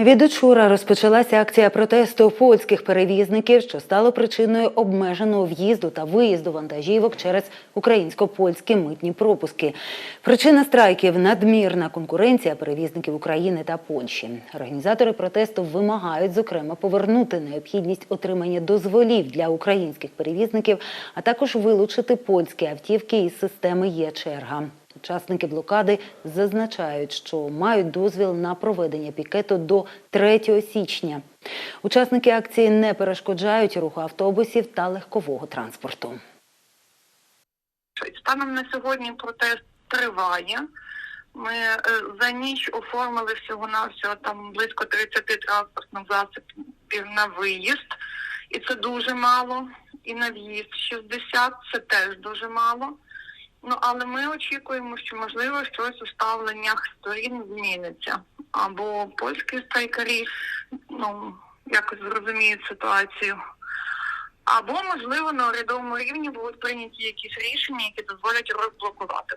Від учора розпочалася акція протесту польських перевізників, що стало причиною обмеженого в'їзду та виїзду вантажівок через українсько-польські митні пропуски. Причина страйків надмірна конкуренція перевізників України та Польщі. Організатори протесту вимагають, зокрема, повернути необхідність отримання дозволів для українських перевізників, а також вилучити польські автівки із системи Є-черга. Учасники блокади зазначають, що мають дозвіл на проведення пікету до 3 січня. Учасники акції не перешкоджають руху автобусів та легкового транспорту. Станом на сьогодні протест триває. Ми е, за ніч оформили всього навсього там близько 30 транспортних засобів на виїзд, і це дуже мало. І на в'їзд 60 це теж дуже мало. Ну але ми очікуємо, що можливо щось у ставленнях сторін зміниться. Або польські страйкарі ну якось зрозуміють ситуацію. Або, можливо, на урядовому рівні будуть прийняті якісь рішення, які дозволять розблокувати.